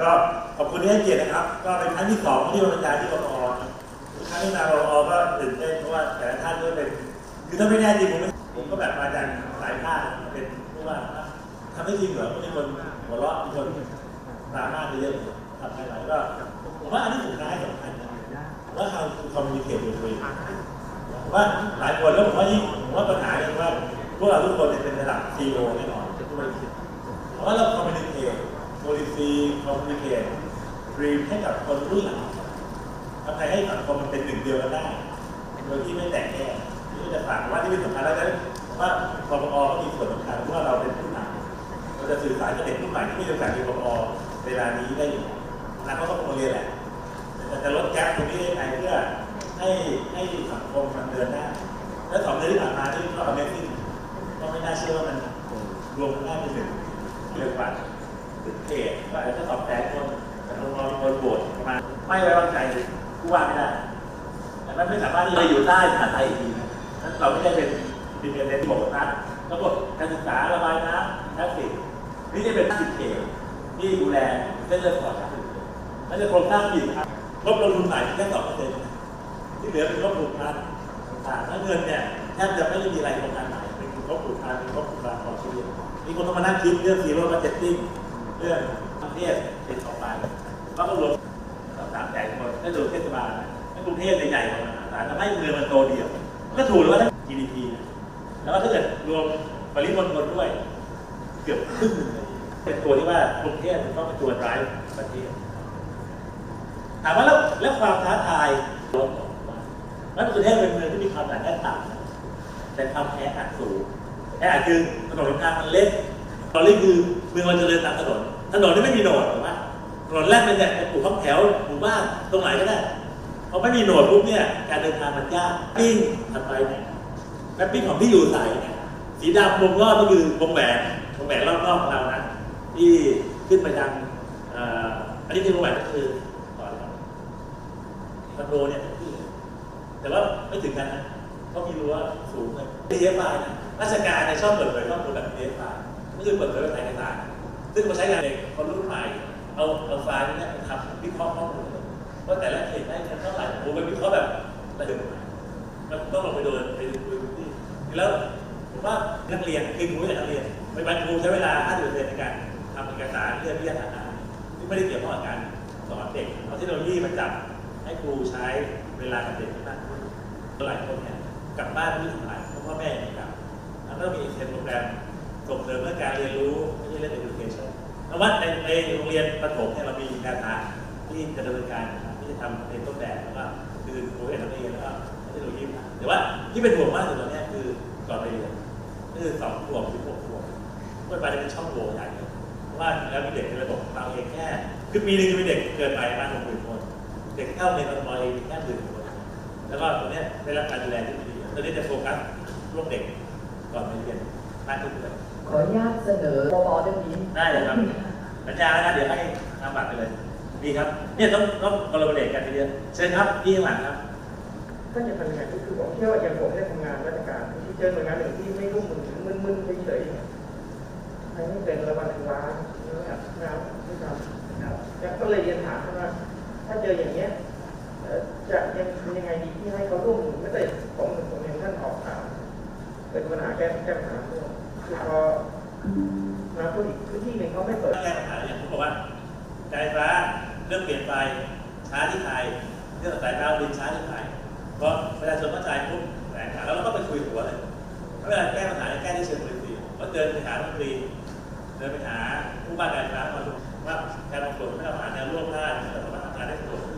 ก็ขอบคุณที่ให้เกียรตินะครับ ก็เป็นครั้งที่สองที่มาบรรยายที่กรอทุกครั้งที่มาบอก็ตื่นเต้นเพราะว่าแต่ละท่านก็เป็นคือถ้าไม่แน่จริงผมผมก็แบบมาจากสายภาคเป็นผู้ว่าทำได้จริงเหรอมีคนหัวเราะมีคนตามมาเยอะทำอะไรก็ผมว่าอันนี้สุดท้ายสำคัญนะว่าเราคอมมิวนิเคชกับตัวเองว่าหลายคนแล้วผมว่ายิ่งผมว่าปัญหาเนี่ยว่าพวกเราทุกคนเนี่ยเป็นระดับซีโอแน่นอนทุกธุรกิจเพราะว่าเราคอมมิวนิเคช โพลิซีคอมมิวนิเคชรีมให้กับคนรุ่นหลังทำไงให้สังคมมันเป็นหนึ่งเดียวกันได้ โดยที่ไม่แตกแยกที่จะฝากว่าที่เป็นสำคัญแล้วนั้นว่าปปอก็มีส่วนสำคัญเพราะว่าเราเป็นผู้นำเราจะสื่อสารกับเด็กรุ่นใหม่ที่ไม่รู้จักมีปปอเวลานี้ได้อยู่นะเขาก็คงเรียนแหละแต่จะลดแก๊ปตรงนี้ยังไงเพื่อให้ให้สังคมมันเดินหน้า และสองเดือนที่ผ่านมาที่เราเมซิ่งก็ไม่น่าเชื่อว่ามันรวมกันได้เป็นหนึ่งเรื่องว่า เขตว่าอาจจะสอบแสนคนแต่ลงรอมีคนโหวตประมาณไม่ไว้วางใจผู้ว่าไม่ได้แต่มันไม่สามารถที่จะอยู่ใต้มหาไทยอีกทีนะนั้นเราไม่ได้เป็นดินเดนที่บอกนะระบบการศึกษาระบายน้ำทักษิณนี่จะเป็นสิบเขตที่ดูแลเส้นเลือดฝอยทักษิณแล้วจะโครงสร้างอีกครับงบลงทุนใหม่แค่สองเปอร์เซ็นต์ที่เหลือเป็นงบลูกพันธุ์ต่างแล้วเงินเนี่ยแทบจะไม่ได้มีอะไรโครงการไหนเป็นงบลูกพันเป็นงบปลูกพันธุ์ของชีวิตมีคนต้องมานั่งคิดเรื่องซีโร่มาร์เก็ตติ้ง เรื่องประเทศเป็นต่อไปแล้วก็รวมสามแสนคนถ้าดูเทศบาลถ้ากรุงเทพใหญ่กว่ามหาศาลทำให้เมืองมันโตเดียว ก็ถูกแล้วว่า GDP นะแล้วก็ถ้าเกิดรวมปริมณฑลด้วย เกือบครึ่งเลยเป็นตัวที่ว่ากรุงเทพมันต้องเป็นตัวร้ายประเทศถามว่าแล้วแล้วความท้าทายลดลงมาแล้วกรุงเทพเป็นเมืองที่มีความหนาแน่นต่ำแต่ความแออัดสูงแออัดคือถนนทางมันเล็ก ตอนนี้คือเมืองเราเจะเดินตามถนน ถนนนี่ไม่มีโหนดถูกไหมถนนแรกเป็นเนี่ยเป็นปลูกห้อแถวหมู่บ้านตรงไหนก็ได้พอไม่มีโหนดปุ๊บเนี่ยการเดินทางมันยากปิ้งถัดไปเนี่ยแมปปิ้งของที่อยู่ใส่เนี่ยสีดำวงรอบก็คือวงแหวนวงแหวนรอบๆของเรานะที่ขึ้นไปทางอันนี้คือวงแหวนก็คือต่อเลยคอนโดเนี่ยแต่ว่าไม่ถึงกันนะเขามีรั้วสูงเลย DFI นะราชการเนี่ยชอบเปิดเผยข้อมูลแบบ DFI ก็คือเปิดเผยแบบไหนก็ได้ซึ่งมาใช้งานเด็กคนรุ่นใหม่ เอาเอาไฟล์นี้ไปทำวิเคราะห์ข้อมูลว่าแต่ละเขตได้เงินเท่าไหร่โอ้เป็นวิเคราะห์แบบระดับมันต้องลงไปโดนไปดูพื้นที่แล้วผมว่านักเรียนคือครูกับนักเรียนไม่บางครูใช้เวลา50เดือนในการทำเอกสารเรื่องวิทยาศาสตร์ที่ไม่ได้เกี่ยวข้องกับการสอนเด็กเอาเทคโนโลยีมาจับให้ครูใช้เวลากับเด็กมากขึ้นหลายคนเนี่ยกลับบ้านไม่ทำงานเพราะพ่อแม่ไม่กลับแล้วก็มีเซ็นโปรแกรม ส่งเสริมเรื่องการเรียนรู้ไม่ใช่เรื่อง education เพราะว่าในในโรงเรียนประถมเนี่ยเรามีแนวทางที่จะดำเนินการที่จะทำเป็นต้นแบบแล้วก็คือโปรเจกต์นักเรียนแล้วก็เทคโนโลยีแต่ว่าที่เป็นห่วงมากสุดตอนนี้คือก่อนไปเรียนก็คือสองขวบถึงหกขวบเมื่อไปจะเป็นช่องโหว่ใหญ่เลยเพราะว่าแล้วมีเด็กในระบบของเราเองแค่คือปีนึงจะมีเด็กเกิดไปประมาณหกหมื่นคน เด็กเข้าในระบบเองแค่หมื่นคนแล้วก็ตรงนี้ได้รับการดูแลที่ดีตอนนี้จะโฟกัสร่วมเด็กก่อนไปเรียนมากขึ้นเลย ขออนุญาตเสนอปปเรื่องนี้ได้เลยครับสัญญาแล้วนะเดี๋ยวให้ทำบัตรไปเลยดีครับเนี่ยต้องต้องคอลลาบอร์เรทกันทีเดียวเชิญครับพี่ข้างหลังครับก็จะทำยังไงก็คือผมเชื่อว่าอย่างผมเนี่ยทำงานราชการที่เจอหน่วยงานหนึ่งที่ไม่รุ่มมือมึนๆเฉยๆเนี่ยอันนี้เป็นระบาดถึงล้านนะครับงานที่ทำนะครับก็เลยเรียนถามว่า ถ้าเจออย่างเงี้ยเอ่อจะยังทำยังไงดีที่ให้เขาร่วมมือไม่ได้ผมผมเห็นท่านออกข่าวเป็นปัญหาแก้แก้ปัญหาพวก คือพอน้ำท่วมอีกพื้นที่หนึ่งเขาไม่เปิดแก้ปัญหาอย่างผมบอกว่าการไฟฟ้าเรื่องเปลี่ยนไฟช้าที่ไทยเรื่องสายดาวดินช้าที่ไทยเพราะประชาชนเข้าใจปุ๊บแหลงข่าแล้วเราก็ไปคุยหัวเลยเวลาแก้ปัญหาแก้ที่เชิงบริษัทก็เดินไปหารัฐมนตรีเดินไปหาผู้ว่าการฟฟ้ามาดูว่าการลงทุนไม่ทำหาแนวร่วมท่านได้สะดวก